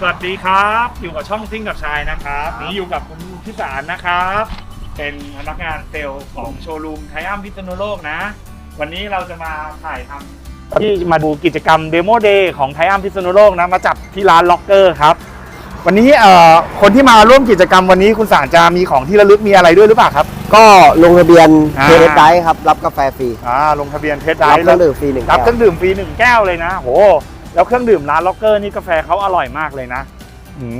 สวัสดีครับ อยู่กับช่องซิ่งกับชายนะครับนี่อยู่กับคุณพิสารนะครับ เป็นพนักงานเซลล์ของโชว์รูมไทอัมพิษณุโลกนะ วันนี้เราจะมาถ่ายทำที่มาดูกิจกรรมเดโมเดย์ของไทอัมพิษณุโลกนะ มาจับที่ร้านล็อกเกอร์ครับ วันนี้เอ่อคนที่มาร่วมกิจกรรมวันนี้คุณสารจะมีของที่ระลึกมีอะไรด้วยหรือเปล่าครับ ก็ลงทะเบียนอ่า เทสไดครับ รับกาแฟฟรี อ่าลงทะเบียนเทสไดรับฟ์เครื่องดื่มฟรีหนึ่งรับเคแก้รื่วองดื่มฟรีหนึ่งแก้วเลยนะ โห แล้วเครื่องดื่มร้านล็อกเกอร์นี่กาแฟเขาอร่อยมากเลยนะ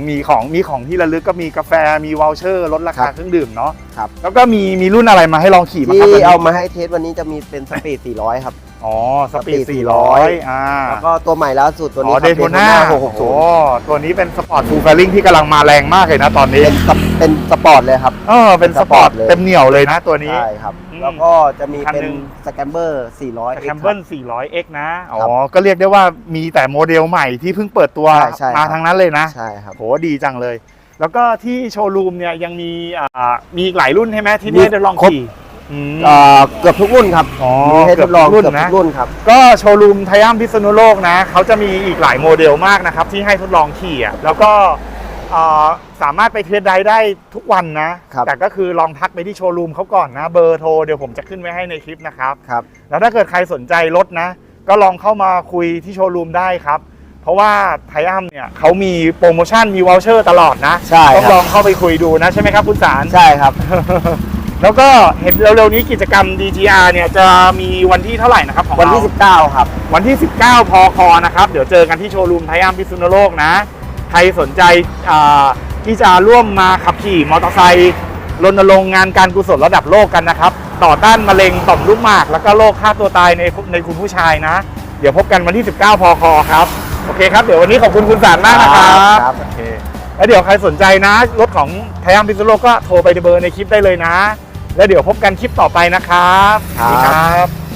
มีของมีของที่ระลึกก็มีกาแฟมีวอลเชอร์ลดราคาเครื่องดื่มเนาะ ครับ แล้วก็มีมีรุ่นอะไรมาให้ลองขี่บ้างครับวันที่นี้เอามาให้เทสวันนี้จะมีเป็นสปีด 400 ครับ อ๋อสปีด Speed 400 อ่าแล้วก็ตัวใหม่ล่าสุดตัวอ๋นี้อครับเดโทน่า Daytona โอ้โห660ตัวนี้เป็นสปอร์ตฟูลเฟลลิ่งที่กำลังมาแรงมากเลยนะตอนนี้ เป็นสปเป็นสปอร์ตเลยครับเออเป็นสปอร์ตสปอร์ตเลยเต็มเหนียวเลยนะตัวนี้ ใช่ครับอืมแล้วก็จะมีคันเป็นหนึ่งสแคมเบอร์ 400แคมเบิล 400X นะ อ๋อครับก็เรียกได้ว่ามีแต่โมเดลใหม่ที่เพิ่งเปิดตัวใช่ใช่มาครับทั้งนั้นเลยนะ ใช่ครับโหดีจังเลย แล้วก็ที่โชว์รูมเนี่ยยังมีอ่ามีอีกหลายรุ่นใช่ไหมที่นี่ได้ลองครบ ขี่อืมเอ่อเกือบทุกรุ่นครับอ๋อมีให้ทดลองเกืเกืออบบทุทุกกรุ่รุ่นนครับ ก็โชว์รูมไทอัมพิษณุโลกนะเขาจะมีอีกหลายโมเดลมากนะครับ ที่ให้ทดลองขี่อะแล้วก็อ่าสามารถไปเทสไดได้ทุกวันนะ ครับ แต่ก็คือลองทักไปที่โชว์รูมเขาก่อนนะ เบอร์โทรเดี๋ยวผมจะขึ้นไว้ให้ในคลิปนะครับ ครับ แล้วถ้าเกิดใครสนใจรถนะ ก็ลองเข้ามาคุยที่โชว์รูมได้ครับ เพราะว่าไทอัมเนี่ยเขามีโปรโมชั่นมีวอลเชอร์ตลอดนะใช่ต้องคลรัอบงเข้าไปคุยดูนะใช่ไหมครับคุณสาร ใช่ครับ แล้วก็เห็นเร็วๆนี้กิจกรรม DGR เนี่ยจะมีวันที่เท่าไหร่นะครับของวันที่ เรา19 ครับ วันที่ 19 พอคอนะครับ เดี๋ยวเจอกันที่โชว์รูมไทอัมพิษณุโลกนะ ใครสนใจอ่าที่จะร่วมมาขับขี่มอเตอร์ไซค์รณรงค์งานการกุศลระดับโลกกันนะครับ ต่อต้านมะเร็งต่อมลูกหมาก แล้วก็โรคฆ่าตัวตายในในคุณผู้ชายนะ เดี๋ยวพบกันวันที่ 19 พอคอครับ โอเคครับ เดี๋ยววันนี้ขอบคุณคุณสารมากนะครับครับโอเคแล้วเดี๋ยวใครสนใจนะ รถของไทอัมพิษณุโลกก็โทรไปเบอร์ในคลิปได้เลยนะ แล้วเดี๋ยวพบกันคลิปต่อไปนะครับ ครับสวัสดีครับ